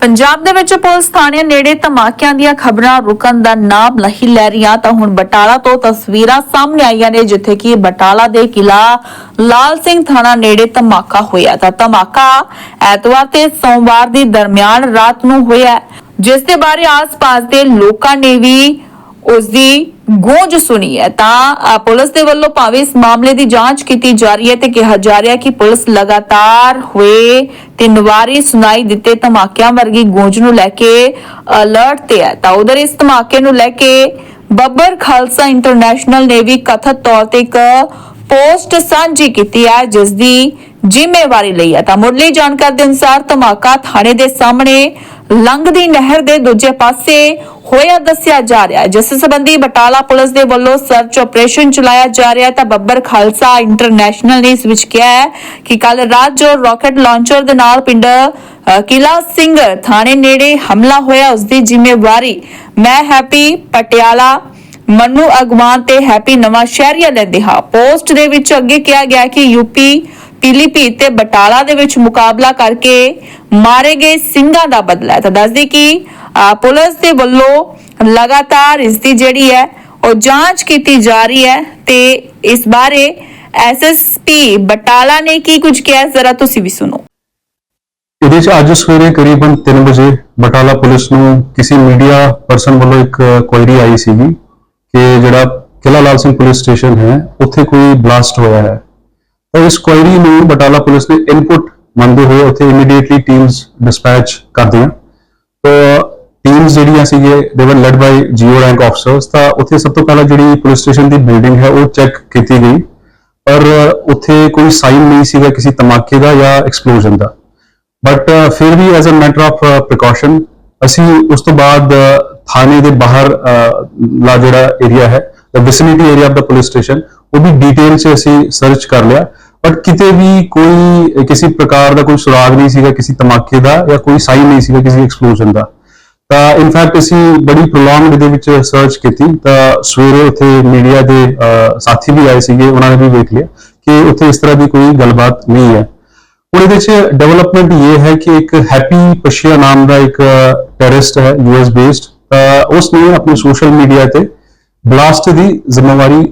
ਪੰਜਾਬ ਦੇ ਵਿੱਚ ਪੁਲਿਸ ਥਾਣਿਆਂ ਨੇੜੇ ਧਮਾਕਿਆਂ ਦੀਆਂ ਖਬਰਾਂ ਰੁਕਣ ਦਾ ਨਾਮ ਨਹੀਂ ਲੈ ਰਹੀਆਂ, ਤਾਂ ਹੁਣ ਬਟਾਲਾ ਤੋਂ ਤਸਵੀਰਾਂ ਸਾਹਮਣੇ ਆਈਆਂ ਨੇ, ਜਿੱਥੇ ਕਿ ਬਟਾਲਾ ਦੇ ਕਿਲਾ ਲਾਲ ਸਿੰਘ ਥਾਣਾ ਨੇੜੇ ਧਮਾਕਾ ਹੋਇਆ ਤਾਂ ਧਮਾਕਾ ਐਤਵਾਰ ਤੇ ਸੋਮਵਾਰ ਦੀ ਦਰਮਿਆਨ ਰਾਤ ਨੂੰ ਹੋਇਆ ਜਿਸ ਦੇ ਬਾਰੇ ਆਸ-ਪਾਸ ਦੇ ਲੋਕਾਂ ਨੇ ਵੀ ਉਸ ਦੀ ਗੂੰਜ ਸੁਣੀ ਹੈ। ਤਾਂ ਪੁਲਿਸ ਦੇ ਵੱਲੋਂ ਭਾਵੇਂ ਇਸ ਮਾਮਲੇ ਦੀ ਜਾਂਚ ਕੀਤੀ ਜਾ ਰਹੀ ਹੈ ਤੇ ਕਿਹਾ ਜਾ ਰਿਹਾ ਕਿ ਪੁਲਿਸ ਲਗਾਤਾਰ ਹੋਏ ਤਿੰਨ ਵਾਰੀ ਸੁਣਾਈ ਦਿੱਤੇ ਧਮਾਕਿਆਂ ਵਰਗੀ ਗੂੰਜ ਨੂੰ ਲੈ ਕੇ ਅਲਰਟ ਤੇ ਹੈ। ਤਾਂ ਉਧਰ ਇਸ ਧਮਾਕੇ ਨੂੰ ਲੈ ਕੇ ਬੱਬਰ ਖਾਲਸਾ ਇੰਟਰਨੈਸ਼ਨਲ ਨੇ ਵੀ ਕਥਿਤ ਤੌਰ ਤੇ ਇੱਕ ਪੋਸਟ ਸਾਂਝੀ ਕੀਤੀ ਹੈ ਜਿਸ ਦੀ ਜ਼ਿੰਮੇਵਾਰੀ ਲਈ ਹੈ। ਤਾਂ ਮੁੱਢਲੀ ਜਾਣਕਾਰੀ ਦੇ ਅਨੁਸਾਰ ਧਮਾਕਾ ਥਾਣੇ ਦੇ ਸਾਹਮਣੇ ਲੰਘਦੀ ਨਹਿਰ ਦੇ ਦੂਜੇ ਪਾਸੇ ਹੋਇਆ ਦੱਸਿਆ ਜਾ ਰਿਹਾ ਹੈ। ਜਿਸ ਸੰਬੰਧੀ ਬਟਾਲਾ ਪੁਲਿਸ ਦੇ ਵੱਲੋਂ ਸਰਚ ਆਪਰੇਸ਼ਨ ਚਲਾਇਆ ਜਾ ਰਿਹਾ ਹੈ। ਤਾਂ ਬੱਬਰ ਖਾਲਸਾ ਇੰਟਰਨੈਸ਼ਨਲ ਨੇ ਇਸ ਵਿੱਚ ਕਿਹਾ ਹੈ ਕਿ ਕੱਲ ਰਾਤ ਜੋ ਰਾਕੇਟ ਲਾਂਚਰ ਦੇ ਨਾਲ ਪਿੰਡ ਕਿਲਾ ਸਿੰਘ ਥਾਣੇ ਨੇੜੇ ਹਮਲਾ ਹੋਇਆ, ਉਸ ਦੀ ਜ਼ਿੰਮੇਵਾਰੀ ਮੈਂ ਹੈਪੀ ਪਟਿਆਲਾ, ਮਨੂ ਅਗਵਾਨ ਤੇ ਹੈਪੀ ਨਵਾਂ ਸ਼ਹਿਰੀਆ ਲੈਂਦੇ ਹਾਂ। ਪੋਸਟ ਦੇ ਵਿੱਚ ਅੱਗੇ ਕਿਹਾ ਗਿਆ ਕਿ ਯੂਪੀ ਪੀਲੀਭੀਤ ਤੇ ਬਟਾਲਾ ਦੇ ਵਿੱਚ ਮੁਕਾਬਲਾ ਕਰਕੇ ਮਾਰੇ ਗਏ ਸਿੰਘਾਂ ਦਾ ਬਦਲਾ ਤਾਂ ਦੱਸਦੀ ਕਿ ਪੁਲਿਸ ਦੇ ਵੱਲੋਂ ਲਗਾਤਾਰ ਇਸ ਦੀ ਜਿਹੜੀ ਹੈ, ਉਹ ਜਾਂਚ ਕੀਤੀ ਜਾ ਰਹੀ ਹੈ ਤੇ ਇਸ ਬਾਰੇ ਐਸਐਸਪੀ ਬਟਾਲਾ ਨੇ ਕੀ ਕੁਝ ਕਿਹਾ ਜ਼ਰਾ ਤੁਸੀਂ ਵੀ ਸੁਣੋ। ਇਹਦੇ 'ਚ ਅੱਜ ਸਵੇਰੇ ਕਰੀਬਨ 3 ਵਜੇ ਬਟਾਲਾ ਪੁਲਿਸ ਨੂੰ ਕਿਸੇ ਮੀਡੀਆ ਪਰਸਨ ਵੱਲੋਂ ਇੱਕ ਕੁਐਰੀ ਆਈ ਸੀਗੀ ਕਿ ਜਿਹੜਾ ਕਿਲਾ ਲਾਲ ਸਿੰਘ ਪੁਲਿਸ ਸਟੇਸ਼ਨ ਹੈ, ਉੱਥੇ ਕੋਈ ਬਲਾਸਟ ਹੋਇਆ ਹੈ। ਤਾਂ ਇਸ ਕੁਐਰੀ ਨੂੰ ਬਟਾਲਾ ਪੁਲਿਸ ਨੇ ਇਨਪੁਟ ਮੰਨਦੇ ਹੋਏ ਉੱਥੇ ਇਮੀਡੀਏਟਲੀ ਟੀਮਸ ਡਿਸਪੈਚ ਕਰਦੀਆਂ ਤਾਂ ਟੀਮਸ ਜਿਹੜੀਆਂ ਸੀਗੇ they were led by GO rank officers ਤਾਂ ਉੱਥੇ ਸਭ ਤੋਂ ਪਹਿਲਾਂ ਜਿਹੜੀ ਪੁਲਿਸ ਸਟੇਸ਼ਨ ਦੀ ਬਿਲਡਿੰਗ ਹੈ ਉਹ ਚੈੱਕ ਕੀਤੀ ਗਈ ਪਰ ਉੱਥੇ ਕੋਈ ਸਾਈਨ ਨਹੀਂ ਸੀਗਾ ਕਿਸੇ ਧਮਾਕੇ ਦਾ ਜਾਂ ਐਕਸਪਲੋਜਨ ਦਾ ਬਟ ਫਿਰ ਵੀ as a matter of precaution ਅਸੀਂ ਉਸ ਤੋਂ ਬਾਅਦ ਅਹ, ਥਾਣੇ ਦੇ ਬਾਹਰ ਅਹ, ਲਾ ਜਿਹੜਾ ਏਰੀਆ ਹੈ the vicinity area of the police station ਉਹ ਵੀ ਡਿਟੇਲ 'ਚ ਅਸੀਂ ਸਰਚ ਕਰ ਲਿਆ ਬਟ ਕਿਤੇ ਵੀ ਕੋਈ ਕਿਸੇ ਪ੍ਰਕਾਰ ਦਾ ਕੋਈ ਸੁਰਾਗ ਨਹੀਂ ਸੀਗਾ, ਕਿਸੇ ਧਮਾਕੇ ਦਾ ਜਾਂ ਕੋਈ ਸਾਈਨ ਨਹੀਂ ਸੀਗਾ ਕਿਸੇ ਐਕਸਪਲੋਜਨ ਦਾ। ਤਾਂ ਇਨਫੈਕਟ ਅਸੀਂ ਬੜੀ ਪ੍ਰੋਲੌਂਗਡ ਦੇ ਵਿੱਚ ਸਰਚ ਕੀਤੀ। ਤਾਂ ਸਵੇਰੇ ਉੱਥੇ ਮੀਡੀਆ ਦੇ ਸਾਥੀ ਵੀ ਆਏ ਸੀਗੇ, ਉਹਨਾਂ ਨੇ ਵੀ ਵੇਖ ਲਿਆ ਕਿ ਉੱਥੇ ਇਸ ਤਰ੍ਹਾਂ ਦੀ ਕੋਈ ਗੱਲਬਾਤ ਨਹੀਂ ਹੈ। ਹੁਣ ਇਹਦੇ ਚ ਡਿਵੈਲਪਮੈਂਟ ਇਹ ਹੈ ਕਿ ਇੱਕ ਹੈਪੀ ਪਸ਼ੀਆ ਨਾਮ ਦਾ ਇੱਕ ਟੈਰਰਿਸਟ ਹੈ ਯੂਐਸ ਬੇਸਡ ਉਸ ਨੇ ਆਪਣੇ ਸੋਸ਼ਲ ਮੀਡੀਆ ਤੇ ਬਲਾਸਟ ਦੀ ਜ਼ਿੰਮੇਵਾਰੀ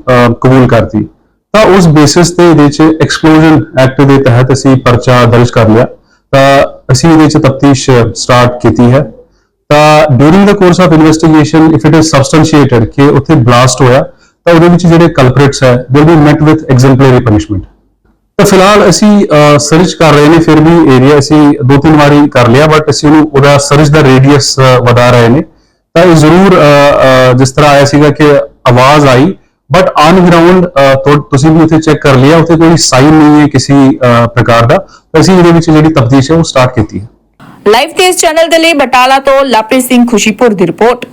ਕਬੂਲ ਕਰਤੀ। ਤਾਂ ਉਸ ਬੇਸਿਸ ਤੇ ਇਹਦੇ ਚ ਐਕਸਪਲੋਜਨ ਐਕਟ ਦੇ ਤਹਿਤ ਅਸੀਂ ਪਰਚਾ ਦਰਜ ਕਰ ਲਿਆ। ਤਾਂ ਅਸੀਂ ਇਹਦੇ ਚ ਤਫਤੀਸ਼ ਸਟਾਰਟ ਕੀਤੀ ਹੈ। ਤਾਂ during the course of investigation if it is substantiated ਕਿ ਉੱਥੇ ਬਲਾਸਟ ਹੋਇਆ, ਤਾਂ ਉਹਦੇ ਵਿੱਚ ਜਿਹੜੇ ਕਲਪ੍ਰਿਟਸ ਹੈ they be met with exemplary punishment ਤਾਂ ਫਿਲਹਾਲ ਅਸੀਂ ਸਰਚ ਕਰ ਰਹੇ ਨੇ, ਫਿਰ ਵੀ ਏਰੀਆ ਅਸੀਂ ਦੋ ਤਿੰਨ ਵਾਰੀ ਕਰ ਲਿਆ ਬਟ ਅਸੀਂ ਉਹਨੂੰ, ਉਹਦਾ ਸਰਚ ਦਾ ਰੇਡੀਅਸ ਵਧਾ ਰਹੇ ਨੇ। ਤਾਂ ਇਹ ਜ਼ਰੂਰ ਜਿਸ ਤਰ੍ਹਾਂ ਆਇਆ ਸੀਗਾ ਕਿ ਆਵਾਜ਼ ਆਈ ਬਟ ਔਨ ਗਰਾਊਂਡ ਤੁਸੀਂ ਵੀ ਉੱਥੇ ਚੈੱਕ ਕਰ ਲਿਆ, ਉੱਥੇ ਕੋਈ ਸਾਈਨ ਨਹੀਂ ਹੈ ਕਿਸੇ ਪ੍ਰਕਾਰ ਦਾ। ਅਸੀਂ ਇਹਦੇ ਵਿੱਚ ਜਿਹੜੀ ਤਫਤੀਸ਼ ਹੈ ਉਹ ਸਟਾਰਟ ਕੀਤੀ ਹੈ। ਲਾਈਵ ਤੇ ਚੈਨਲ ਦੇ ਲਈ ਬਟਾਲਾ ਤੋਂ ਲਾਪਰੀ ਸਿੰਘ ਖੁਸ਼ੀਪੁਰ ਦੀ ਰਿਪੋਰਟ